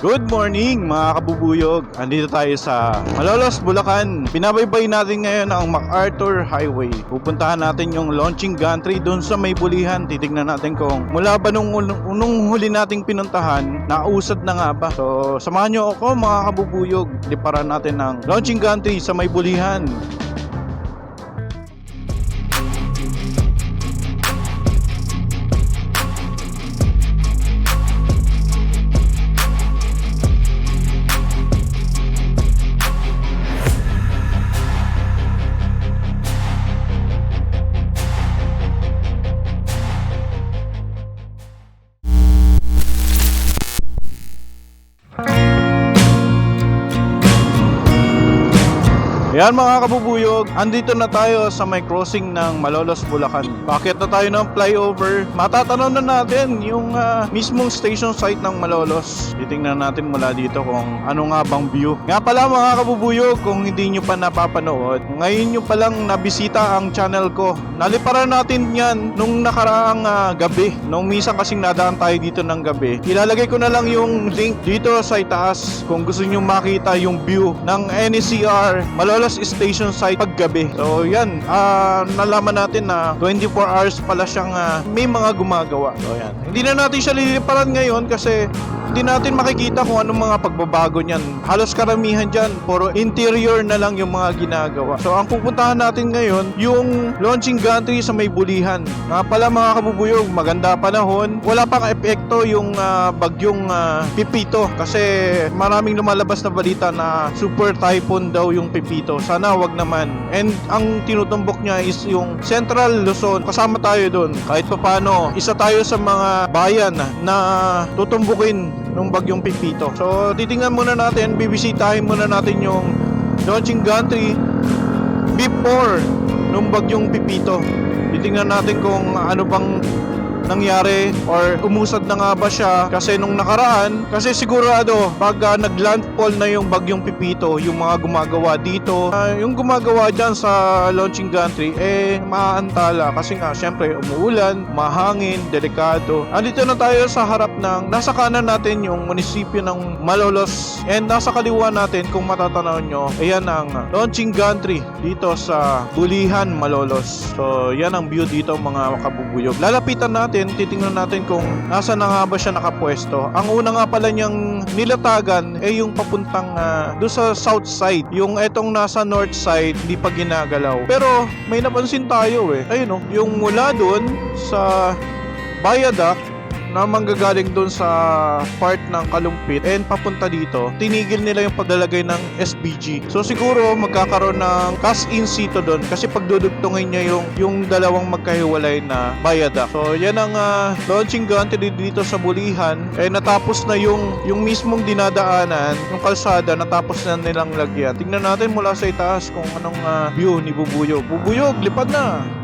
Good morning mga kabubuyog. Andito tayo sa Malolos, Bulacan. Binabaybay natin ngayon ang MacArthur Highway. Pupuntahan natin yung launching gantry doon sa may bulihan. Titignan natin kung mula ba nung un- unong huli nating pinuntahan, nausad na nga ba. So samahan nyo ako mga kabubuyog. Liparan natin ng launching gantry sa may bulihan. Yan mga kabubuyog, andito na tayo sa may crossing ng Malolos, Bulacan. Bakit na tayo ng flyover? Matatanaw na natin yung ah, mismong station site ng Malolos. Titingnan natin mula dito kung ano nga bang view. Nga pala mga kabubuyog, kung hindi nyo pa napapanood, ngayon nyo palang nabisita ang channel ko. Naliparan natin yan nung nakaraang ah, gabi. Nung minsan kasing nadaan tayo dito ng gabi. Ilalagay ko na lang yung link dito sa itaas kung gusto nyo makita yung view ng NECR Malolos Station Site paggabi. So yan, ah, nalaman natin na 24 hours pala siyang ah, may mga gumagawa. So yan. Hindi na natin siya liliparan ngayon kasi hindi natin makikita kung anong mga pagbabago niyan. Halos karamihan dyan, puro interior na lang yung mga ginagawa. So ang pupuntahan natin ngayon, yung launching gantry sa may bulihan. Nga pala mga kabubuyog, maganda panahon. Wala pang epekto yung ah, bagyong ah, Pipito kasi maraming lumalabas na balita na super typhoon daw yung Pipito. Sana wag naman. And ang tinutumbok niya is yung Central Luzon. Kasama tayo doon. Kahit pa paano, isa tayo sa mga bayan na tutumbukin ng bagyong Pipito. So titingnan muna natin, bibisitahin muna natin yung launching gantry before nung bagyong Pipito. Titingnan natin kung ano bang nangyari or umusad na nga ba siya kasi nung nakaraan kasi sigurado pag ah, naglandfall na yung bagyong Pipito yung mga gumagawa dito. Ah, yung gumagawa dyan sa launching gantry eh maaantala kasi nga syempre umuulan mahangin delikado. Andito na tayo sa harap ng nasa kanan natin yung munisipyo ng Malolos. And nasa kaliwa natin kung matatanaw nyo ayan ang launching gantry dito sa Bulihan Malolos. So yan ang view dito mga kabubuyog. Lalapitan natin titingnan natin kung nasa na nga ba siya nakapwesto. Ang una nga pala niyang nilatagan eh yung papuntang uh, doon sa south side. Yung etong nasa north side hindi pa ginagalaw. Pero may napansin tayo eh. Ayun oh. Yung mula doon sa viaduct na manggagaling doon sa part ng Kalumpit and papunta dito, tinigil nila yung paglalagay ng SBG. So siguro magkakaroon ng cash in situ doon kasi pagdudugtungin niya yung yung dalawang magkahiwalay na viaduct. So yan ang ah, launching gantry dito sa Bulihan. Eh natapos na yung yung mismong dinadaanan, yung kalsada natapos na nilang lagyan. Tingnan natin mula sa itaas kung anong ah, view ni Bubuyog. Bubuyog, lipad na!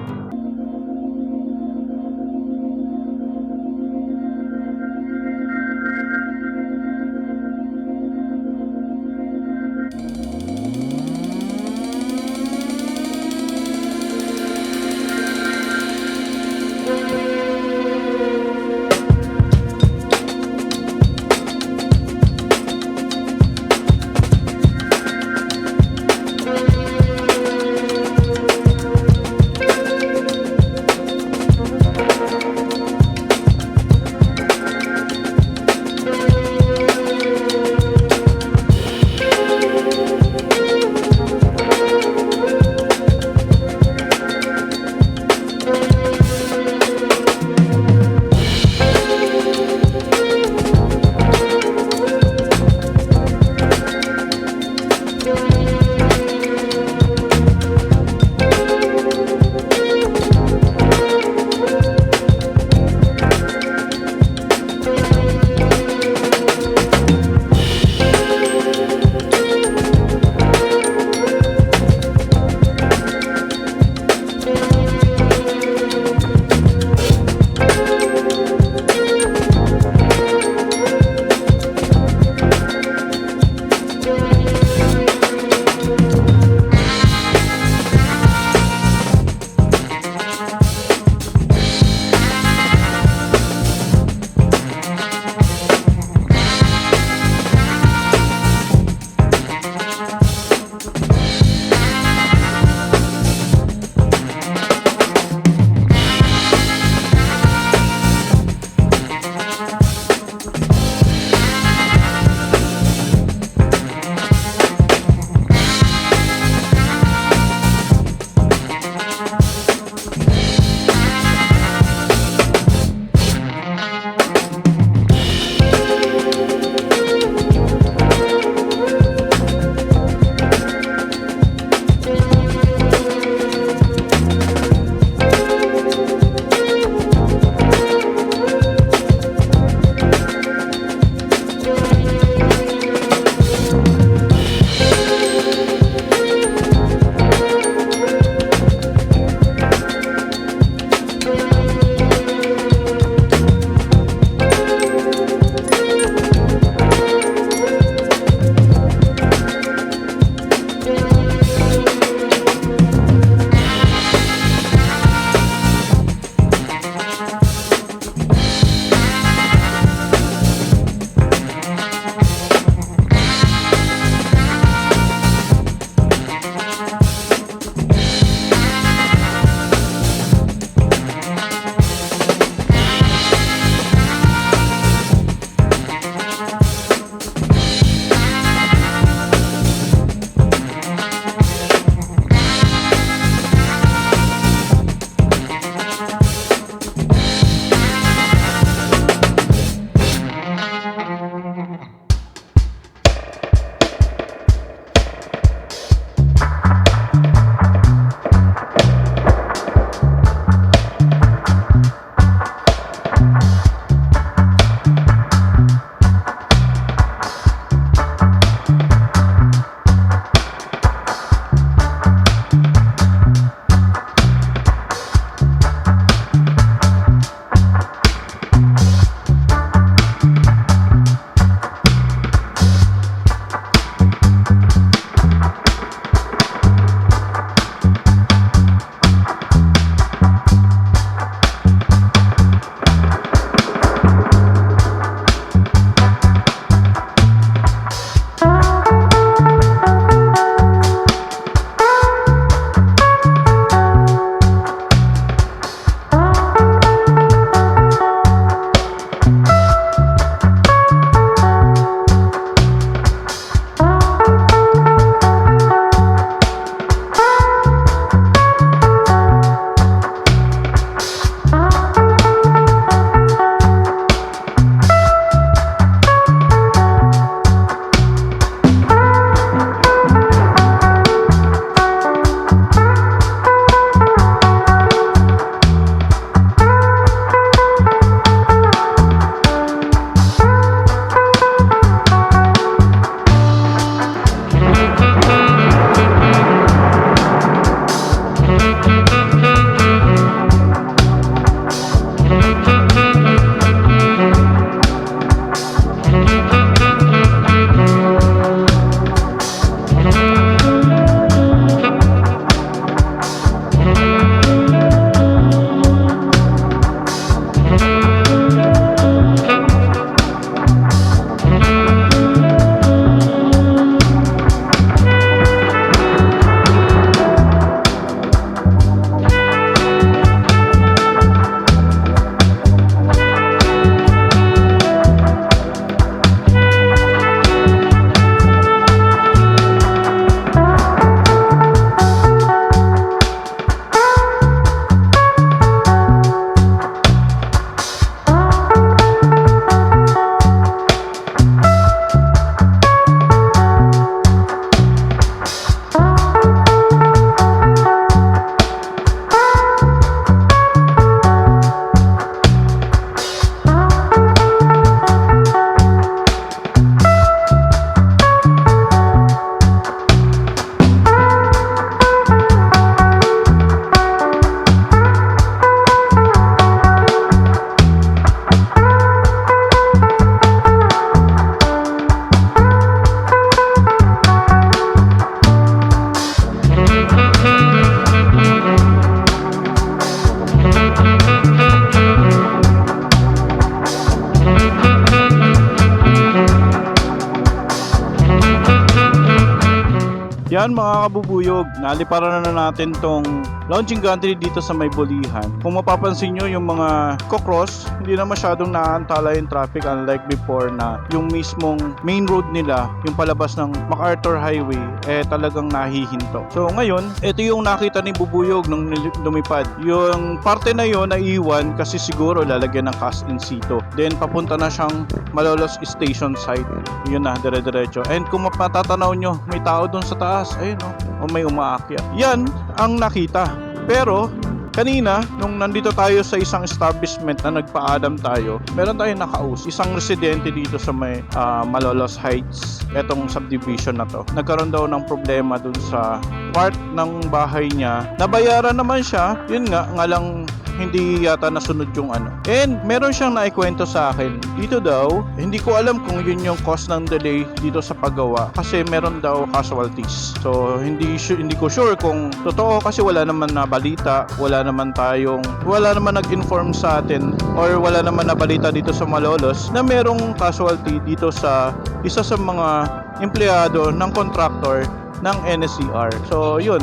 Yan mga kabubuyog, naliparan na natin tong launching gantry dito sa may bulihan. Kung mapapansin nyo yung mga kokros, hindi na masyadong naantala yung traffic unlike before na yung mismong main road nila, yung palabas ng MacArthur Highway, eh talagang nahihinto. So ngayon, ito yung nakita ni Bubuyog nung lumipad. Yung parte na yon na iwan kasi siguro lalagyan ng cast in situ. Then papunta na siyang Malolos Station site. Yun na, dire-diretso. And kung mapatatanaw nyo, may tao dun sa taas. Ayun o, o may umaakyat. Yan ang nakita. Pero, kanina, nung nandito tayo sa isang establishment na nagpa-Adam tayo, meron tayong nakaus. Isang residente dito sa may ah, Malolos Heights, etong subdivision na to. Nagkaroon daw ng problema dun sa part ng bahay niya. Nabayaran naman siya, yun nga, nga lang hindi yata nasunod yung ano. And meron siyang naikwento sa akin. Dito daw, hindi ko alam kung yun yung cause ng delay dito sa paggawa kasi meron daw casualties. So hindi hindi ko sure kung totoo kasi wala naman na balita, wala naman tayong wala naman nag-inform sa atin or wala naman na balita dito sa Malolos na merong casualty dito sa isa sa mga empleyado ng contractor ng NSCR. So yun,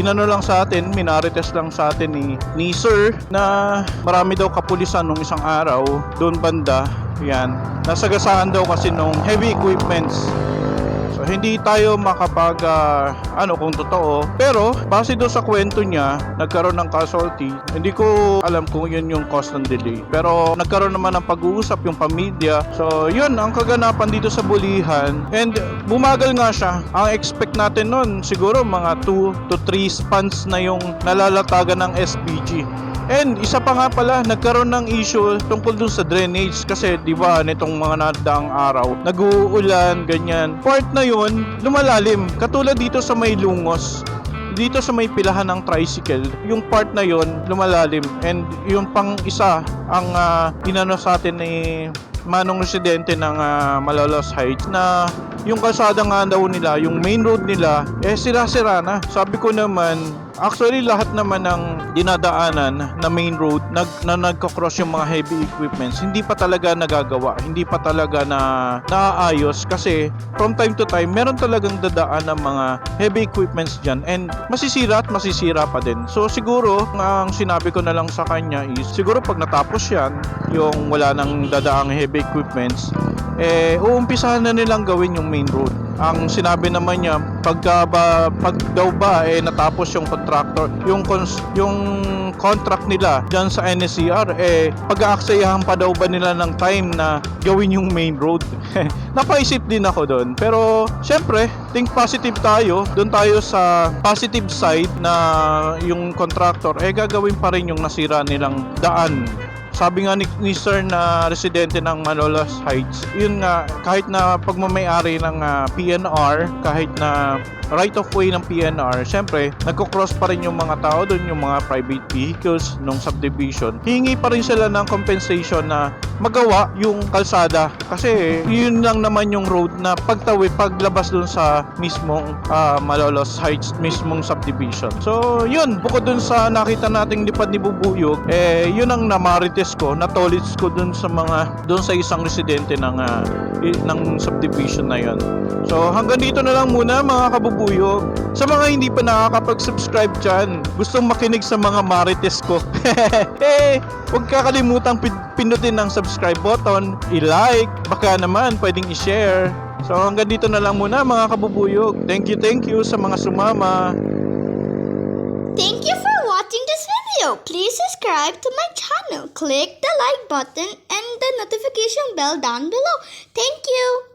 inano lang sa atin, minarites lang sa atin ni, ni Sir na marami daw kapulisan nung isang araw doon banda. Yan. Nasagasaan daw kasi nung heavy equipments. Hindi tayo makapag ah, ano kung totoo. Pero base doon sa kwento niya, nagkaroon ng casualty. Hindi ko alam kung yun yung cause ng delay. Pero nagkaroon naman ng pag-uusap yung pamilya. So yun ang kaganapan dito sa bulihan. And bumagal nga siya. Ang expect natin nun siguro mga 2 to 3 spans na yung nalalatagan ng SPG. And isa pa nga pala, nagkaroon ng issue tungkol dun sa drainage kasi 'di ba nitong mga nadaang araw, nag-uulan ganyan. Part na 'yon, lumalalim. Katulad dito sa may lungos. Dito sa may pilahan ng tricycle, yung part na 'yon lumalalim and yung pang isa ang uh, inano sa atin ni manong residente ng ah, Malolos Heights na yung kalsada nga daw nila, yung main road nila, eh sira-sira na. Sabi ko naman, actually lahat naman ng dinadaanan na main road nag, na nagko-cross yung mga heavy equipments, hindi pa talaga nagagawa, hindi pa talaga na naaayos kasi from time to time, meron talagang dadaan ng mga heavy equipments dyan and masisira at masisira pa din. So siguro, ang sinabi ko na lang sa kanya is, siguro pag natapos yan, yung wala nang dadaang heavy equipments, eh, uumpisahan na nilang gawin yung main road. Ang sinabi naman niya, pagka ba, pag daw ba, eh, natapos yung contractor, yung, cons, yung contract nila dyan sa NSCR, eh, pag-aaksayahan pa daw ba nila ng time na gawin yung main road? Napaisip din ako doon. Pero, syempre, think positive tayo. Doon tayo sa positive side na yung contractor, eh, gagawin pa rin yung nasira nilang daan sabi nga ni, ni na residente ng Malolos Heights, yun nga, kahit na pagmamayari ng ah, PNR, kahit na right of way ng PNR, syempre, nagko-cross pa rin yung mga tao doon, yung mga private vehicles nung subdivision. Hingi pa rin sila ng compensation na magawa yung kalsada. Kasi yun lang naman yung road na pagtawid, paglabas doon sa mismong ah, Malolos Heights, mismong subdivision. So, yun, bukod doon sa nakita nating lipad ni Bubuyog, eh, yun ang namarites ko, natolits ko doon sa mga, doon sa isang residente ng, i- ng subdivision na yun. So, hanggang dito na lang muna mga kabubuyog. Sa mga hindi pa nakakapag-subscribe dyan, gustong makinig sa mga marites ko. eh, huwag kakalimutan pin- pindutin ng subscribe button, i-like, baka naman pwedeng i-share. So hanggang dito na lang muna mga kabubuyog. Thank you, thank you sa mga sumama. Thank you for watching this video. Please subscribe to my channel. Click the like button and the notification bell down below. Thank you.